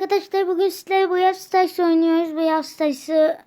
arkadaşlar bugün sizlerle bu yaz stajı oynuyoruz. Bu yaz stajı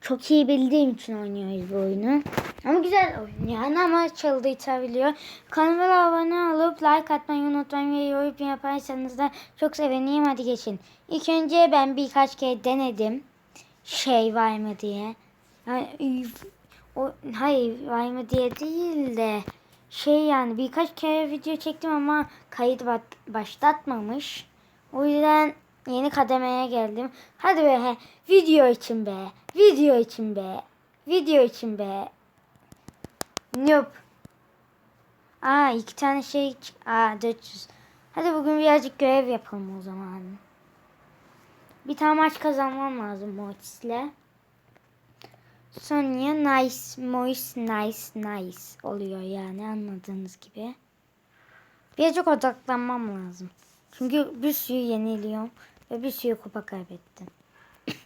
çok iyi bildiğim için oynuyoruz bu oyunu. Ama güzel oyun yani ama çaldığı biliyor. Kanalıma abone olup like atmayı unutmayın ve yorum yaparsanız da çok sevinirim. Hadi geçin. İlk önce ben birkaç kere denedim. Şey var mı diye. Yani, o, hayır var mı diye değil de şey yani birkaç kere video çektim ama kayıt başlatmamış. O yüzden yeni kademeye geldim. Hadi be he, video için be. Video için be. Video için be. Noob. Aa iki tane şey. Aa 400. Hadi bugün birazcık görev yapalım o zaman. Bir tane maç kazanmam lazım Mortis'le. Sonya nice, Mois nice, nice oluyor yani anladığınız gibi. Birazcık odaklanmam lazım. Çünkü bir sürü yeniliyorum ve bir sürü kupa kaybettim.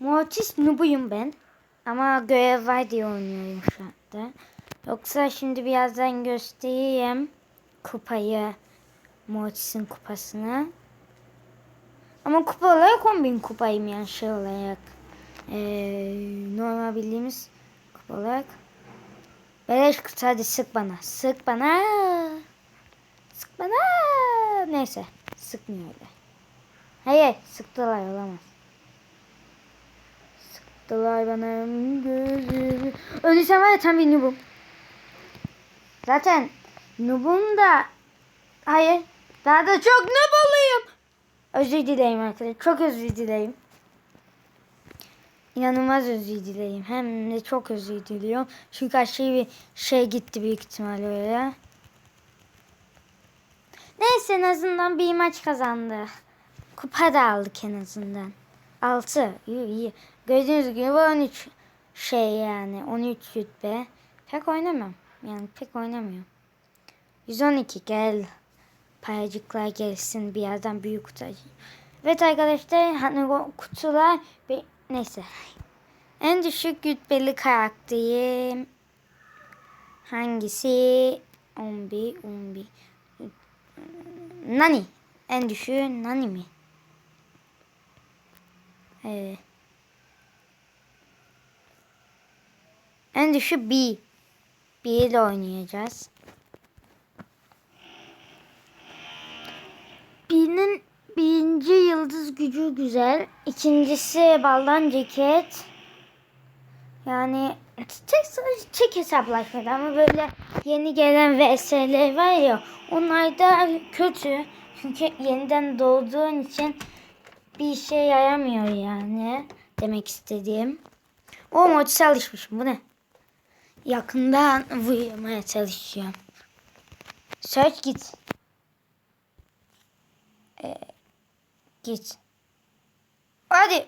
Mortis noobuyum ben. Ama görev var diye oynuyorum şu anda. Yoksa şimdi birazdan göstereyim kupayı. Mortis'in kupasını. Ama kupa olarak 10.000 kupayım yani şey olarak. Ee, normal bildiğimiz kupa olarak. Beleş kutu hadi sık bana. Sık bana. Bana. Neyse. Sıkmıyor öyle. Hayır. Sıktılar olamaz. Sıktılar bana. Gözü. Ölürsem var ya tam bir noobum. Zaten noobum da hayır. Daha da çok noob olayım. Özür dileyim arkadaşlar. Çok özür dileyim. İnanılmaz özür dileyim. Hem de çok özür diliyorum. Çünkü aşırı bir şey gitti büyük ihtimalle öyle. Neyse en azından bir maç kazandı. Kupa da aldık en azından. 6. İyi iyi. Gördüğünüz gibi 13 şey yani. 13 rütbe. Pek oynamam. Yani pek oynamıyorum. 112 gel. Paracıklar gelsin bir yerden büyük kutu. Evet arkadaşlar hani o kutular bir neyse. En düşük rütbeli karakterim hangisi? 11 11 Nani. En düşüğü Nani mi? Evet. En düşüğü B. B ile oynayacağız. B'nin birinci yıldız gücü güzel. İkincisi baldan ceket. Yani tek sadece tek hesaplaşmada ama böyle yeni gelen VS'ler var ya onlar da kötü. Çünkü yeniden doğduğun için bir şey yaramıyor yani demek istediğim. O moçsa alışmışım bu ne? Yakından vurmaya çalışıyorum. Search git. Ee, git. Hadi.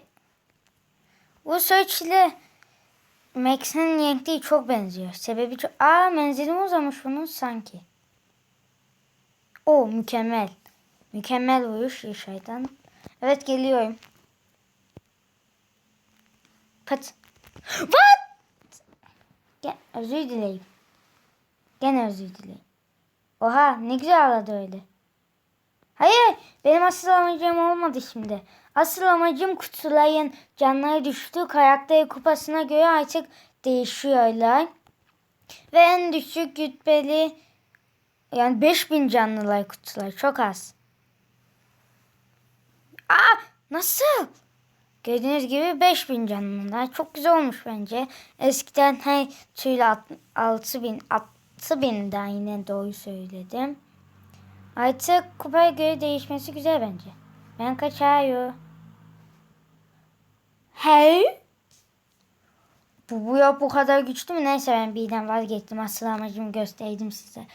Bu search ile Max'in renkliği çok benziyor. Sebebi çok... Aa menzilim uzamış bunun sanki. O mükemmel. Mükemmel vuruş şeytan. Evet geliyorum. Pat. What? Gel özür dileyim. Gene özür dileyim. Oha ne güzel ağladı öyle. Hayır benim asıl amacım olmadı şimdi. Asıl amacım kutulayın canları düştüğü karakter kupasına göre artık değişiyorlar. Ve en düşük rütbeli yani 5000 canlılar kutular çok az. Aa nasıl? Gördüğünüz gibi 5000 canlılar çok güzel olmuş bence. Eskiden her türlü 6000 6000'den yine doğru söyledim. Artık kupaya göre değişmesi güzel bence. Ben kaçıyor. Hey. Bu, bu yok bu kadar güçlü mü? Neyse ben birden vazgeçtim. Asıl amacımı gösterdim size.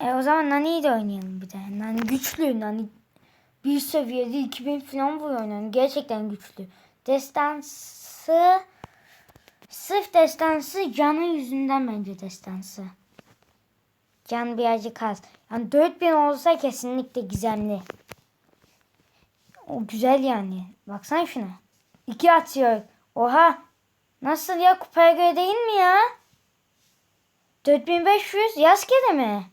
E o zaman Nani'yi de oynayalım bir de. Nani güçlü. Nani bir seviyede 2000 falan vuruyor. Yani gerçekten güçlü. Destansı sırf destansı canı yüzünden bence destansı. Can birazcık az. Yani 4000 olsa kesinlikle gizemli. O güzel yani. Baksana şuna. İki atıyor. Oha. Nasıl ya kupaya göre değil mi ya? 4500 yaz kere mi?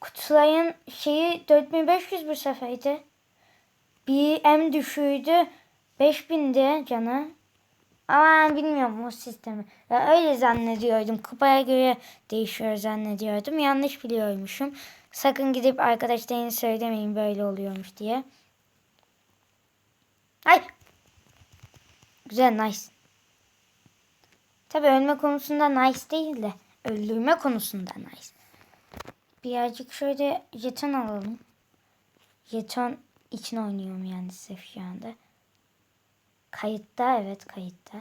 kutulayın şeyi 4500 bu seferdi. Bir M düşüğüydü. 5000'di canı. Ama bilmiyorum o sistemi. Ya öyle zannediyordum. Kupaya göre değişiyor zannediyordum. Yanlış biliyormuşum. Sakın gidip arkadaşlarına söylemeyin böyle oluyormuş diye. Ay. Güzel nice. Tabi ölme konusunda nice değil de öldürme konusunda nice. Birazcık şöyle jeton alalım. Jeton için oynuyorum yani size şu anda. Kayıtta evet kayıtta.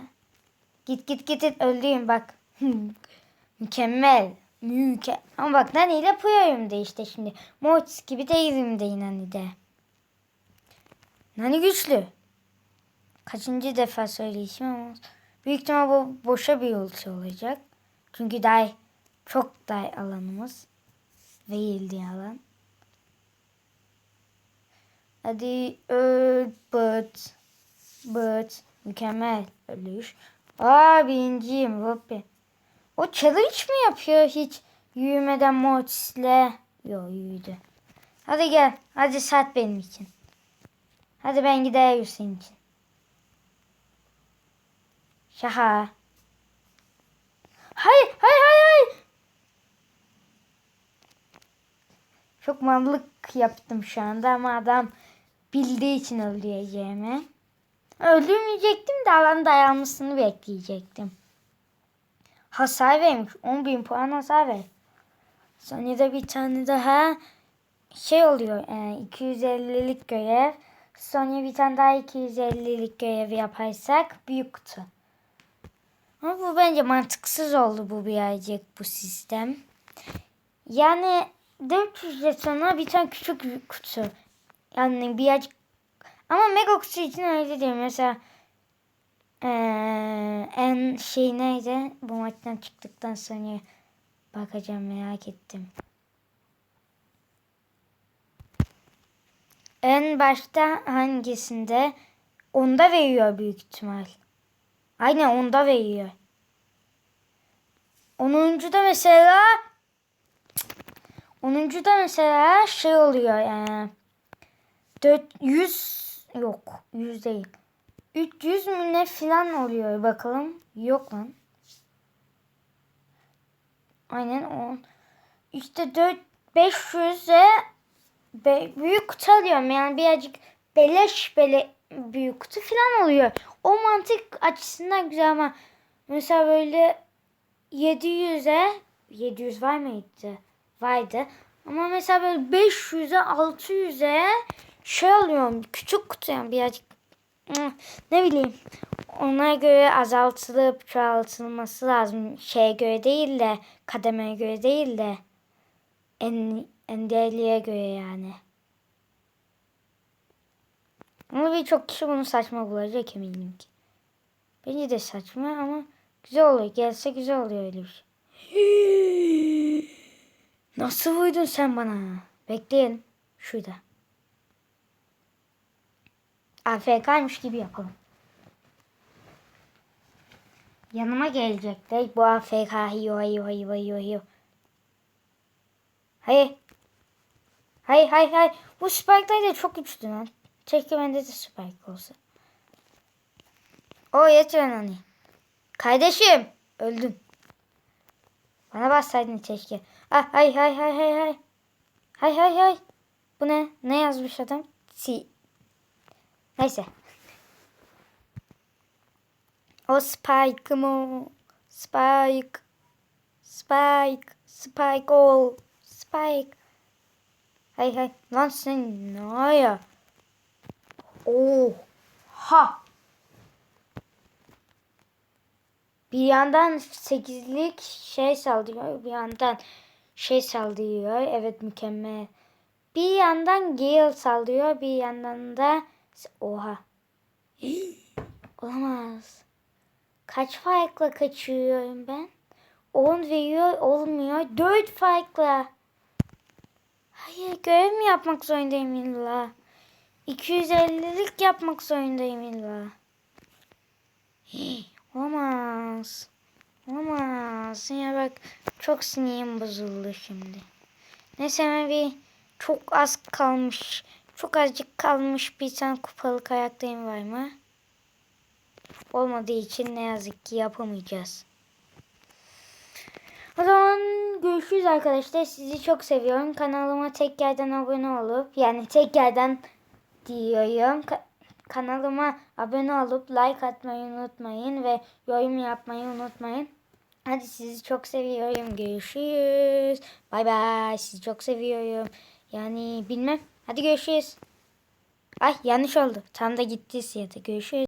Git git git git öldüğüm bak. Mükemmel. Mükemmel. Ama bak Nani ile yapıyorum de işte şimdi. Mortis gibi değilim de Nani de. Nani güçlü. Kaçıncı defa söyleyişim ama büyük ihtimal bu boşa bir ulti olacak. Çünkü day çok day alanımız. Veildi alan. Hadi öl bıt. Bıt. Mükemmel ölüş. Aa birinciyim Voppi. O challenge mi yapıyor hiç yürümeden Mortis'le? Yo yürüdü. Hadi gel. Hadi sat benim için. Hadi ben giderim senin için. Şaha. Hayır, hayır, hayır, hayır. Çok mallık yaptım şu anda ama adam bildiği için öldüreceğimi. Öldürmeyecektim de alan dayanmasını bekleyecektim. Hasar vermiş. 10.000 puan hasar ver. Sonra da bir tane daha şey oluyor. E, 250'lik görev. Sonra bir tane daha 250'lik görev yaparsak büyük kutu. Ama bu bence mantıksız oldu bu birazcık bu sistem. Yani 400 jetona bir tane küçük kutu. Yani birazcık ama kutu için öyle değil. Mesela ee, en şey neydi? Bu maçtan çıktıktan sonra bakacağım merak ettim. En başta hangisinde? Onda veriyor büyük ihtimal. Aynen onda veriyor. 10.da mesela 10.da mesela şey oluyor yani 400 yok 100 değil. 300 mü ne filan oluyor bakalım. Yok lan. Aynen 10. İşte 4 500'e be, büyük kutu alıyorum. Yani birazcık beleş bele büyük kutu filan oluyor. O mantık açısından güzel ama mesela böyle 700'e 700 var mıydı? Vardı. Ama mesela böyle 500'e 600'e şey alıyorum. Küçük kutu yani birazcık ne bileyim ona göre azaltılıp çoğaltılması lazım. Şeye göre değil de kademeye göre değil de en, enderliğe göre yani. Ama birçok kişi bunu saçma bulacak eminim ki. Bence de saçma ama güzel oluyor. Gelse güzel oluyor öyle bir şey. Nasıl vurdun sen bana? Bekleyin. Şurada. AFK'ymış gibi yapalım. Yanıma gelecekler. Bu AFK hiyo hiyo hiyo hiyo hiyo. Hayır. Hayır hayır hayır. Bu Spike'lar da çok güçlü lan. Keşke bende de Spike olsa. O yeter hani. Kardeşim. Öldün. Bana bassaydın keşke. Ah hay hay hay hay hay. Hay hay hay. Bu ne? Ne yazmış adam? Si. Neyse. O Spike mı? Spike. Spike. Spike ol. Spike. Hay hay. Lan sen ne ya? Oha. Bir yandan sekizlik şey saldırıyor. Bir yandan şey saldırıyor. Evet mükemmel. Bir yandan Gale saldırıyor. Bir yandan da oha. Olamaz. Kaç farkla kaçıyorum ben? 10 veriyor olmuyor. 4 farkla. Hayır görev mi yapmak zorundayım illa? 250'lik yapmak zorundayım illa. Olamaz. Olamaz. Ya bak çok sinirim bozuldu şimdi. Neyse hemen bir çok az kalmış. Çok azıcık kalmış bir tane kupalık ayaktayım var mı? Olmadığı için ne yazık ki yapamayacağız. O zaman görüşürüz arkadaşlar. Sizi çok seviyorum. Kanalıma tek yerden abone olup yani tek yerden diyorum. Ka- kanalıma abone olup like atmayı unutmayın ve yorum yapmayı unutmayın. Hadi sizi çok seviyorum. Görüşürüz. Bay bay. Sizi çok seviyorum. Yani bilmem. Hadi görüşürüz. Ay yanlış oldu. Tam da gitti siyata. Görüşürüz.